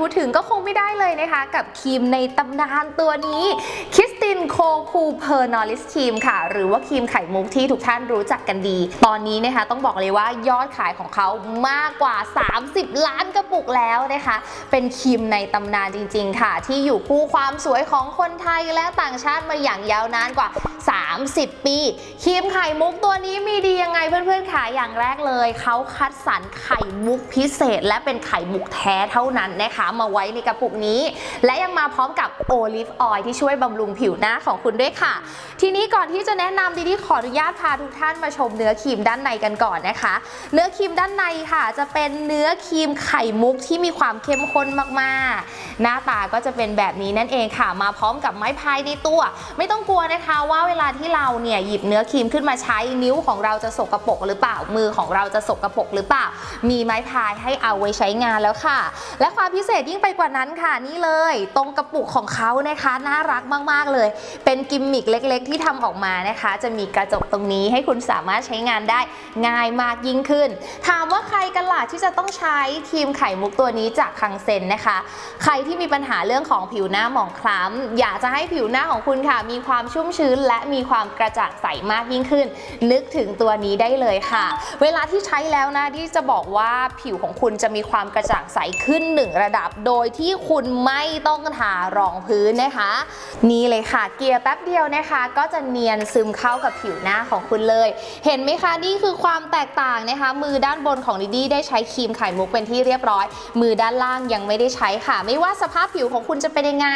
พูดถึงก็คงไม่ได้เลยนะคะ กับครีมในตำนานตัวนี้คิ สตินโคคูเพอร์นอลิสครีมค่ะ หรือว่าครีมไข่มุกที่ทุกท่านรู้จักกันดี ตอนนี้นะคะต้องบอกเลยว่ายอดขายของเขามากกว่า 30 ล้านกระปุกแล้วนะคะ เป็นครีมในตำนานจริง ๆ ค่ะ ที่อยู่คู่ความสวยของคนไทยและต่างชาติมาอย่างยาวนานกว่า 30 ปี ครีมไข่มุกตัวนี้มีดียังไงเพื่อนๆค่ะอย่างแรกเลยเขาคัดสรรไข่มุกพิเศษ และเป็นไข่มุกแท้เท่านั้นนะคะ มาไว้ในกระปุกนี้ และยังมาพร้อมกับโอลิฟออยล์ที่ช่วยบำรุงผิวหน้าของคุณด้วยค่ะ ทีนี้ก่อนที่จะแนะนำดีดีขออนุญาตพาทุกท่านมาชมเนื้อครีมด้านในกันก่อนนะคะ เนื้อครีมด้านในค่ะ จะเป็นเนื้อครีมไข่มุกที่มีความเข้มข้นมากๆ หน้าตาก็จะเป็นแบบนี้นั่นเองค่ะ มาพร้อมกับไม้พายในตัว ไม่ต้องกลัวนะคะว่าเวลาที่เราเนี่ยหยิบเนื้อครีมขึ้นมาใช้นิ้วของเราจะสกรปรกหรือเปล่ามือของเราจะสกรปรกหรือเปล่า มีไม้พายให้เอาไว้ใช้งานแล้วค่ะ และความพิเศษยิ่งไปกว่านั้นค่ะนี่เลย ตรงกระปุกของเขานะคะน่ารักมากๆเลยเป็นกิมมิคเล็ก ๆ ที่ทำออกมานะคะ จะมีกระจกตรงนี้ให้คุณสามารถใช้งานได้ง่ายมากยิ่งขึ้น ถามว่าใครกันล่ะที่จะต้องใช้ครีมไข่มุกตัวนี้จากคังเซนนะคะ ใครที่มีปัญหาเรื่องของผิวหน้าหมองคล้ำอยากจะให้ผิวหน้าของคุณค่ะ มีความชุ่มชื้น และมีความกระจ่างใสมากยิ่งขึ้น นึกถึงตัวนี้ได้เลยค่ะ เวลาที่ใช้แล้วนะที่จะบอกว่าผิวของคุณจะมีความกระจ่างใสขึ้นหนึ่งระดับ โดยที่คุณไม่ต้องทารองพื้นนะคะ นี่เลยค่ะเกลียร์แป๊บเดียวนะคะ ก็จะเนียนซึมเข้ากับผิวหน้าของคุณเลย เห็นไหมคะนี่คือความแตกต่างนะคะ มือด้านบนของดิดี้ได้ใช้ครีมไข่มุกเป็นที่เรียบร้อย มือด้านล่างยังไม่ได้ใช้ค่ะ ไม่ว่าสภาพผิวของคุณจะเป็นยังไง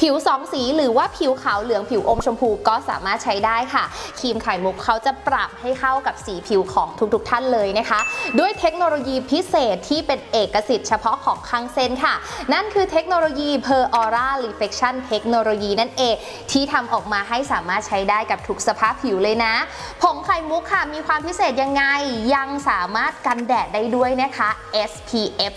ผิวสองสีหรือว่าผิวขาวเหลืองผิวอมชมพูก็สามารถใช้ได้ค่ะครีมไข่มุกเขาจะปรับให้เข้ากับสีผิวของทุกๆ ท่านเลยนะคะ ด้วยเทคโนโลยีพิเศษที่เป็นเอกสิทธิ์เฉพาะของคังเซนค่ะ นั่นคือเทคโนโลยี Per Aura Reflection เทคโนโลยีนั่นเองที่ทำออกมาให้สามารถใช้ได้กับทุกสภาพผิวเลยนะ ผงไข่มุกค่ะ มีความพิเศษยังไง ยังสามารถกันแดดได้ด้วยนะคะ SPF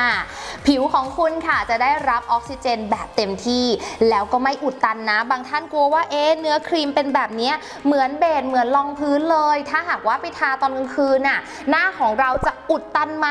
15 ผิวของคุณค่ะจะได้รับออกซิเจนแบบเต็มที่ แล้วก็ไม่อุดตันนะ บางท่านกลัวว่าเอ๊เนื้อครีมเป็นแบบนี้เหมือนเบสเหมือนรองพื้นเลย ถ้าหากว่าไปทาตอนกลางคืนน่ะหน้าของเราจะอุดตันไหม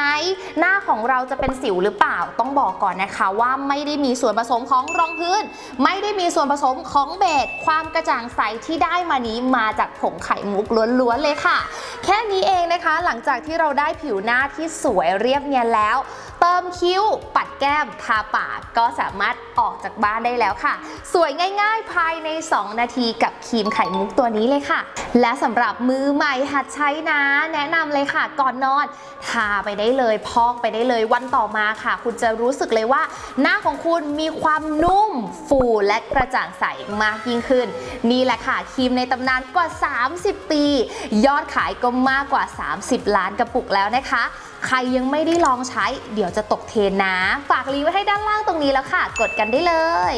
หน้าของเราจะเป็นสิวหรือเปล่าต้องบอกก่อนนะคะ ว่าไม่ได้มีส่วนผสมของรองพื้น ไม่ได้มีส่วนผสมของเบสความกระจ่างใสที่ได้มานี้มาจากผงไข่มุกล้วนๆเลยค่ะ แค่นี้เองนะคะ หลังจากที่เราได้ผิวหน้าที่สวยเรียบเนียนแล้ว เติมคิ้ว ปัดแก้ม ทาปากก็สามารถออกจากบ้านได้แล้วค่ะ สวยง่ายๆ ภายใน 2 นาทีกับครีมไข่มุกตัวนี้เลยค่ะ และสำหรับมือใหม่หัดใช้นะ แนะนำเลยค่ะ ก่อนนอน ทาไปได้เลยพอกไปได้เลยวันต่อมาค่ะ คุณจะรู้สึกเลยว่า หน้าของคุณมีความนุ่ม ฟูและกระจ่างใสมากยิ่งขึ้น นี่แหละค่ะครีมในตำนานกว่า 30 ปี ยอดขายก็มากกว่า 30 ล้านกระปุกแล้วนะคะ ใครยังไม่ได้ลองใช้ เดี๋ยวจะตกเทรนนะ ฝากรีไว้ให้ด้านล่างตรงนี้แล้วค่ะ กดกันได้เลย